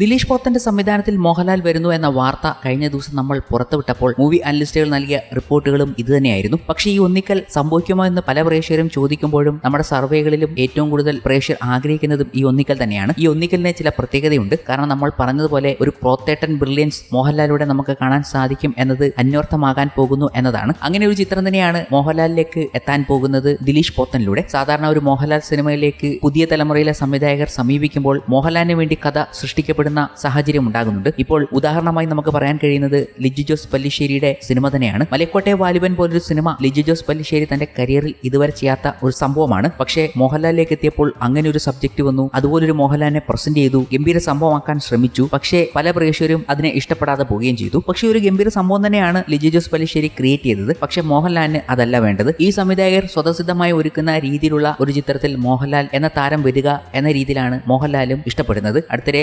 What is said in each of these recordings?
ദിലീഷ് പോത്തന്റെ സംവിധാനത്തിൽ മോഹൻലാൽ വരുന്നു എന്ന വാർത്ത കഴിഞ്ഞ ദിവസം നമ്മൾ പുറത്തുവിട്ടപ്പോൾ മൂവി അനലിസ്റ്റുകൾ നൽകിയ റിപ്പോർട്ടുകളും ഇതുതന്നെയായിരുന്നു പക്ഷേ ഈ ഒന്നിക്കൽ സംഭവിക്കുമോ എന്ന് പല പ്രേക്ഷകരും ചോദിക്കുമ്പോഴും നമ്മുടെ സർവേകളിലും ഏറ്റവും കൂടുതൽ പ്രേക്ഷകർ ആഗ്രഹിക്കുന്നതും ഈ ഒന്നിക്കൽ തന്നെയാണ്. ഈ ഒന്നിക്കലിന് ചില പ്രത്യേകതയുണ്ട്. കാരണം നമ്മൾ പറഞ്ഞതുപോലെ ഒരു പ്രോത്തേട്ടൻ ബ്രില്യൻസ് മോഹൻലാലിലൂടെ നമുക്ക് കാണാൻ സാധിക്കും എന്നത് അന്വർത്ഥമാകാൻ പോകുന്നു എന്നതാണ്. അങ്ങനെ ഒരു ചിത്രം തന്നെയാണ് മോഹൻലാലിലേക്ക് എത്താൻ പോകുന്നത് ദിലീഷ് പോത്തനിലൂടെ. സാധാരണ ഒരു മോഹൻലാൽ സിനിമയിലേക്ക് പുതിയ തലമുറയിലെ സംവിധായകർ സമീപിക്കുമ്പോൾ മോഹൻലാലിന് വേണ്ടി കഥ സൃഷ്ടിക്കപ്പെടുന്ന സാഹചര്യം ഉണ്ടാകുന്നുണ്ട്. ഇപ്പോൾ ഉദാഹരണമായി നമുക്ക് പറയാൻ കഴിയുന്നത് ലിജു ജോസ് പല്ലിശ്ശേരിയുടെ സിനിമ തന്നെയാണ്. മലക്കോട്ടെ വാലിബൻ പോലൊരു സിനിമ ലിജു ജോസ് പല്ലിശ്ശേരി തന്റെ കരിയറിൽ ഇതുവരെ ചെയ്യാത്ത ഒരു സംഭവമാണ്. പക്ഷേ മോഹൻലാലിലേക്ക് എത്തിയപ്പോൾ അങ്ങനെ ഒരു സബ്ജക്ട് വന്നു. അതുപോലൊരു മോഹൻലാലിനെ പ്രസന്റ് ചെയ്തു. ഗംഭീര സംഭവമാക്കാൻ ശ്രമിച്ചു. പക്ഷേ പല പ്രേക്ഷകരും അതിനെ ഇഷ്ടപ്പെടാതെ പോവുകയും ചെയ്തു. പക്ഷേ ഒരു ഗംഭീര സംഭവം തന്നെയാണ് ലിജു ജോസ് പല്ലിശ്ശേരി ക്രിയേറ്റ് ചെയ്തത്. പക്ഷേ മോഹൻലാലിന് അതല്ല വേണ്ടത്. ഈ സംവിധായകർ സ്വതസിദ്ധമായി ഒരുക്കുന്ന രീതിയിലുള്ള ഒരു ചിത്രത്തിൽ മോഹൻലാൽ എന്ന താരം വരിക എന്ന രീതിയിലാണ് മോഹൻലാലും ഇഷ്ടപ്പെടുന്നത്. അടുത്തിടെ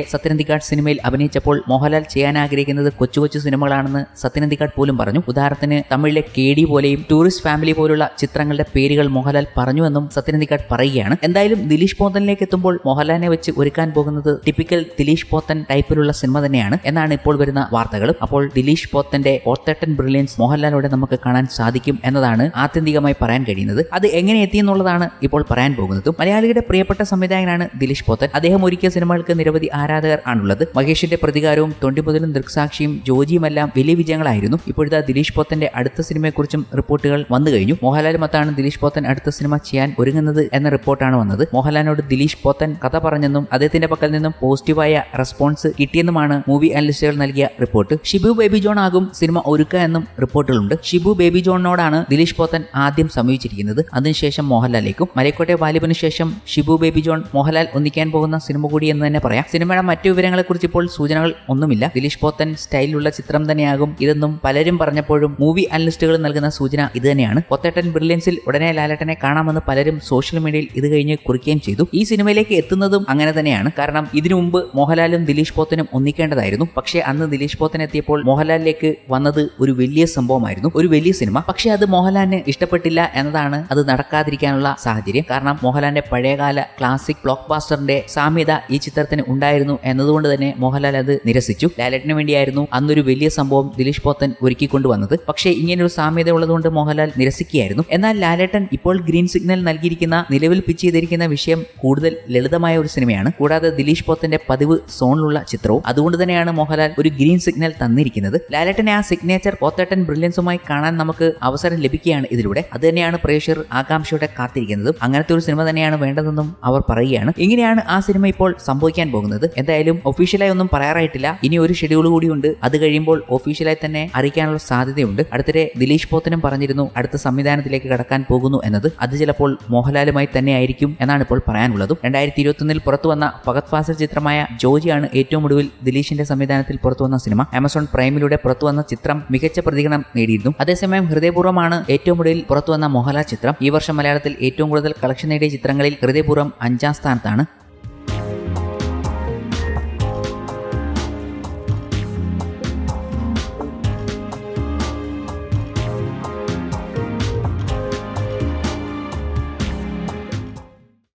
സത്യനന്ദിക്കാട് സിനിമയിൽ അഭിനയിച്ചപ്പോൾ മോഹൻലാൽ ചെയ്യാൻ ആഗ്രഹിക്കുന്നത് കൊച്ചു കൊച്ചു സിനിമകളാണെന്ന് സത്യനന്ദിക്കാട് പോലും പറഞ്ഞു. ഉദാഹരണത്തിന് തമിഴിലെ കെ ഡി പോലെയും ടൂറിസ്റ്റ് ഫാമിലി പോലുള്ള ചിത്രങ്ങളുടെ പേരുകൾ മോഹൻലാൽ പറഞ്ഞുവെന്നും സത്യനന്ദിക്കാട് പറയുകയാണ്. എന്തായാലും ദിലീഷ് പോത്തനിലേക്ക് എത്തുമ്പോൾ മോഹൻലാലിനെ വെച്ച് ഒരുക്കാൻ പോകുന്നത് ടിപ്പിക്കൽ ദിലീഷ് പോത്തൻ ടൈപ്പിലുള്ള സിനിമ തന്നെയാണ് എന്നാണ് ഇപ്പോൾ വരുന്ന വാർത്തകളും. അപ്പോൾ ദിലീഷ് പോത്തന്റെ ഓർത്തട്ടൻ ബ്രില്യൻസ് മോഹൻലാലോടെ നമുക്ക് കാണാൻ സാധിക്കും എന്നതാണ് ആത്യന്തികമായി പറയാൻ കഴിയുന്നത്. അത് എങ്ങനെ എത്തിയെന്നുള്ളതാണ് ഇപ്പോൾ പറയാൻ പോകുന്നത്. മലയാളിയുടെ പ്രിയപ്പെട്ട സംവിധായകനാണ് ദിലീഷ് പോത്തൻ. അദ്ദേഹം ഒരുക്കിയ സിനിമകൾക്ക് നിരവധി ആരാധകർ ആണുള്ളത് മഹേഷിന്റെ പ്രതികാരവും തൊണ്ടിമുതലും ദൃക്സാക്ഷിയും ജോജിയുമെല്ലാം വലിയ വിജയങ്ങളായിരുന്നു. ഇപ്പോഴത്തെ ദിലീഷ് പോത്തന്റെ അടുത്ത സിനിമയെക്കുറിച്ചും റിപ്പോർട്ടുകൾ വന്നു കഴിഞ്ഞു. മോഹൻലാൽ മത്താണ് ദിലീഷ് പോത്തൻ അടുത്ത സിനിമ ചെയ്യാൻ ഒരുങ്ങുന്നത് എന്ന റിപ്പോർട്ടാണ് വന്നത്. മോഹൻലാലിനോട് ദിലീഷ് പോത്തൻ കഥ പറഞ്ഞെന്നും അദ്ദേഹത്തിന്റെ പക്കൽ നിന്നും പോസിറ്റീവായ റെസ്പോൺസ് കിട്ടിയെന്നുമാണ് മൂവി അനലിസ്റ്റുകൾ നൽകിയ റിപ്പോർട്ട്. ഷിബു ബേബി ജോൺ ആകും സിനിമ ഒരുക്കുക എന്നും റിപ്പോർട്ടുകളുണ്ട്. ഷിബു ബേബി ജോണിനോടാണ് ദിലീഷ് പോത്തൻ ആദ്യം സമീപിച്ചിരിക്കുന്നത്. അതിനുശേഷം മോഹൻലാലേക്കും. മലയക്കോട്ടെ വാലിബിനു ശേഷം ഷിബു ബേബി ജോൺ മോഹൻലാൽ ഒന്നിക്കാൻ പോകുന്ന സിനിമ കൂടി എന്ന് തന്നെ പറയാം. സിനിമയുടെ മറ്റു വിവരങ്ങളെക്കുറിച്ച് ഇപ്പോൾ സൂചനകൾ ഒന്നുമില്ല. ദിലീഷ് പോത്തൻ സ്റ്റൈലിലുള്ള ചിത്രം തന്നെയാകും ഇതെന്നും പലരും പറഞ്ഞപ്പോഴും മൂവി അനലിസ്റ്റുകൾ നൽകുന്ന സൂചന ഇത് തന്നെയാണ്. പൊത്തേട്ടൻ ബ്രില്യൻസിൽ ഉടനെ ലാലേട്ടനെ കാണാമെന്ന് പലരും സോഷ്യൽ മീഡിയയിൽ ഇത് കഴിഞ്ഞ് കുറിക്കുകയും ചെയ്തു. ഈ സിനിമയിലേക്ക് എത്തുന്നതും അങ്ങനെ തന്നെയാണ്. കാരണം ഇതിനു മുമ്പ് മോഹൻലാലും ദിലീഷ് പോത്തനും ഒന്നിക്കേണ്ടതായിരുന്നു. പക്ഷേ അന്ന് ദിലീഷ് പോത്തൻ എത്തിയപ്പോൾ മോഹൻലാലിലേക്ക് വന്നത് ഒരു വലിയ സംഭവമായിരുന്നു. ഒരു വലിയ സിനിമ. പക്ഷേ അത് മോഹൻലാലിന് ഇഷ്ടപ്പെട്ടില്ല എന്നതാണ് അത് നടക്കാതിരിക്കാനുള്ള സാഹചര്യം. കാരണം മോഹൻലാലിന്റെ പഴയകാല ക്ലാസിക് ബ്ലോക്ക് ബാസ്റ്ററിന്റെ സാമ്യത ഈ ചിത്രത്തിന് ഉണ്ടായിരുന്നു എന്നതുകൊണ്ട് തന്നെ മോഹൻലാൽ അത് നിരസിച്ചു. ലാലേട്ടന് വേണ്ടിയായിരുന്നു അന്നൊരു വലിയ സംഭവം ദിലീഷ് പോത്തൻ ഒരുക്കിക്കൊണ്ടുവന്നത് പക്ഷേ ഇങ്ങനൊരു സാമ്യത ഉള്ളതുകൊണ്ട് മോഹൻലാൽ നിരസിക്കുകയായിരുന്നു. എന്നാൽ ലാലേട്ടൻ ഇപ്പോൾ ഗ്രീൻ സിഗ്നൽ നൽകിയിരിക്കുന്ന നിലവിൽ പിച്ച് ചെയ്തിരിക്കുന്ന വിഷയം കൂടുതൽ ലളിതമായ ഒരു സിനിമയാണ്. കൂടാതെ ദിലീഷ് പോത്തന്റെ പതിവ് സോണിലുള്ള ചിത്രവും. അതുകൊണ്ട് തന്നെയാണ് മോഹൻലാൽ ഒരു ഗ്രീൻ സിഗ്നൽ തന്നിരിക്കുന്നത്. ലാലേട്ടനെ ആ സിഗ്നേച്ചർ പോത്തേട്ടൻ ബ്രില്യൻസുമായി കാണാൻ നമുക്ക് അവസരം ലഭിക്കുകയാണ് ഇതിലൂടെ. അത് തന്നെയാണ് പ്രേക്ഷകർ ആകാംക്ഷയോടെ കാത്തിരിക്കുന്നതും. അങ്ങനത്തെ ഒരു സിനിമ തന്നെയാണ് വേണ്ടതെന്നും അവർ പറയുകയാണ്. ഇങ്ങനെയാണ് ആ സിനിമ ഇപ്പോൾ സംഭവിക്കാൻ പോകുന്നത്. എന്തായാലും ഒഫീഷ്യലായി ഒന്നും പറയാറായിട്ടില്ല. ഇനി ഒരു ഷെഡ്യൂൾ കൂടിയുണ്ട് അത് കഴിയുമ്പോൾ ഒഫീഷ്യലായി തന്നെ അറിയിക്കാനുള്ള സാധ്യതയുണ്ട്. അടുത്തിടെ ദിലീഷ് പോത്തനും പറഞ്ഞിരുന്നു അടുത്ത സംവിധാനത്തിലേക്ക് കടക്കാൻ പോകുന്നു എന്നത്. അത് ചിലപ്പോൾ മോഹൻലാലുമായി തന്നെ ആയിരിക്കും എന്നാണ് ഇപ്പോൾ പറയാനുള്ളതും. രണ്ടായിരത്തി ഇരുപത്തൊന്നിൽ പുറത്തു വന്ന ഫഗത് ഫാസൽ ചിത്രമായ ജോജിയാണ് ഏറ്റവും ഒടുവിൽ ദിലീഷിന്റെ സംവിധാനത്തിൽ പുറത്തു വന്ന സിനിമ. ആമസോൺ പ്രൈമിലൂടെ പുറത്തു വന്ന ചിത്രം മികച്ച പ്രതികരണം നേടിയിരുന്നു. അതേസമയം ഹൃദയപൂർവമാണ് ഏറ്റവും ഒടുവിൽ പുറത്തു വന്ന മോഹൻലാൽ ചിത്രം. ഈ വർഷം മലയാളത്തിൽ ഏറ്റവും കൂടുതൽ കളക്ഷൻ നേടിയ ചിത്രങ്ങളിൽ ഹൃദയപൂർവം അഞ്ചാം സ്ഥാനത്താണ്.